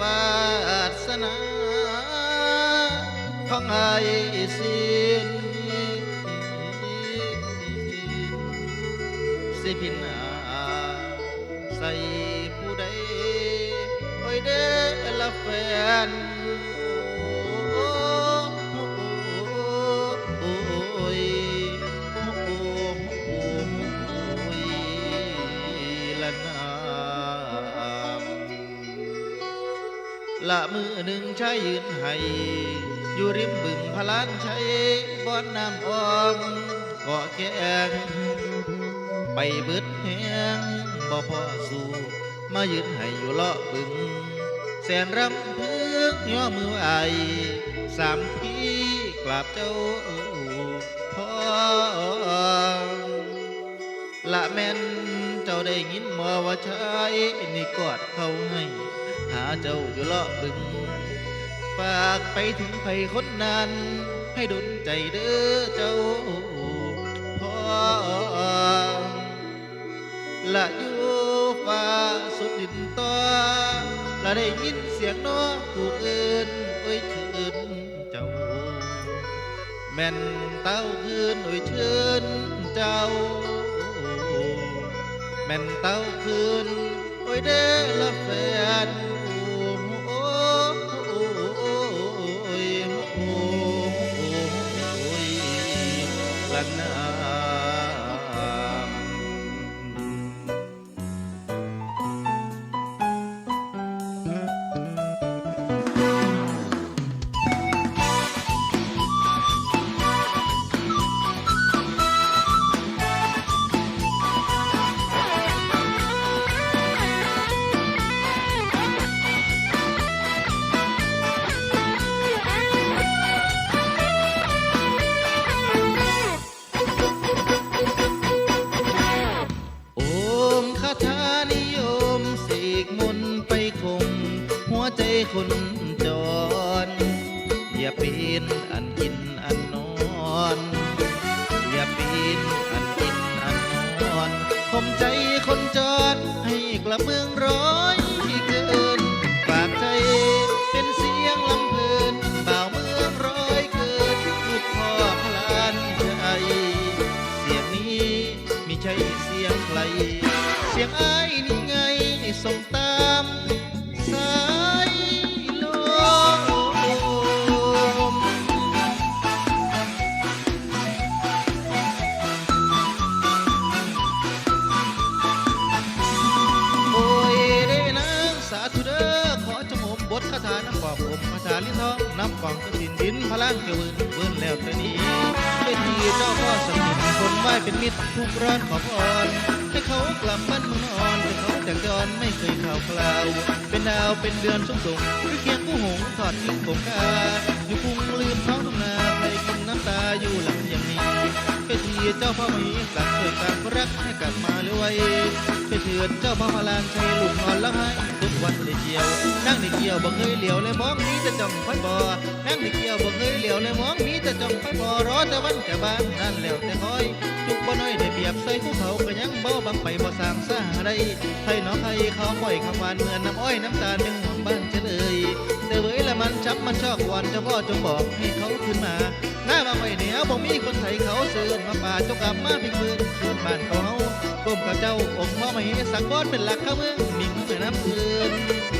วาสนาของไอสิ้นสิพินาใส่ผู้ใดโอ้เด้ละแฟน ละมือหนึ่งใช้ยืนให้อยู่ริมบึงพลานชัยบ่อนน้ำอ้อมเกาะแกงไปเบิดแหงบ่พอสู้มายืนให้อยู่เลาะบึง แสนรำพึกย่อมือไหวสามพี่กราบเจ้าพ่อละแม่นเจ้าได้ยินมอว่าชายนี่กอดเขาให้ เจ้าอยู่เลาะบึง ฝากไปถึงใครคนนั้น ให้ดลใจเด้อเจ้าพ่อละอยู่ฟ้าสุดดินต่อละได้ยินเสียงน้องผู้อื่นเอ้ยชื่นเจ้า แม่นเต้าคืนเอ้ยชื่นเจ้า แม่นเต้าคืนโอ้ยเล คนจร อย่าป็นอันกินอันนอน อย่าป็นอันกินอันนอนคมใจคนจรให้กลับเมืองร้อยเกินฝากใจเป็นเสียงลำเพลินบ่าวเมืองร้อยเกินลูกพ่อพลานใจเสียงนี้ไม่ใช่เสียงใครเสียงไอ้ายนี่ไงส่งตาม บทคาถาน้ำบอกผมคาถาลิ้นทองน้ำกล่องกระสินดินพลังจะเวินเวินแล้วแต่นี้เป็นทีเจ้าพ่อสมิทคนไหวเป็นมิตรทุกร้อนขอพรให้เขากลับบ้านมืองนอนแต่เขาจากจรไม่เคยข่าวคราว เป็นดาวเป็นเดือนสงส่งหรือเคียงผู้หงส์ทอดทิ้งผมกาอยู่พุงลืมท้องทุ่งนาใครกินน้ำตาอยู่หลังอย่างนี้ เจ้าพ่อมีกลับช่วยการรักให้กลับมาเร็วไวไปเถิดเจ้าพ่อพลานชัยลูกนอนแล้วให้ทุกวันได้เกี่ยว นั่งในเกี่ยวบ่เคยเหลียวเลยมองมีแต่จ้องไฟบ่อนั่งในเกี่ยวบ่เคยเหลียวเลยมองมีแต่จ้องไฟบ่อรอแต่วันจะบานนั่นแล้วแต่คอยจุกบ่น้อยได้เปรียบใส่ภูเขาก็ยังเบาบังไปบ่สร้างซาได้ให้น้องใครเขาปล่อยคำหวานเหมือนน้ำอ้อยน้ำตาลยังห่วงบ้านเฉลย แต่เว้ยละมันช้ำมันชอบวอนเจ้าพ่อจงบอกให้เขาขึ้นมา หน้ามาไม่เหนียวบ่มีคนไทยเขาเสือนมาป่าจงกลับมาเป็นเมืองคืนบ้านเขาเฮาก้มกับเจ้าอกพ่อไม่สักบอนเป็นหลักเข้าเมืองมิ่งเมื่อน้ำเพื่อนมิ่งเมืองให้น้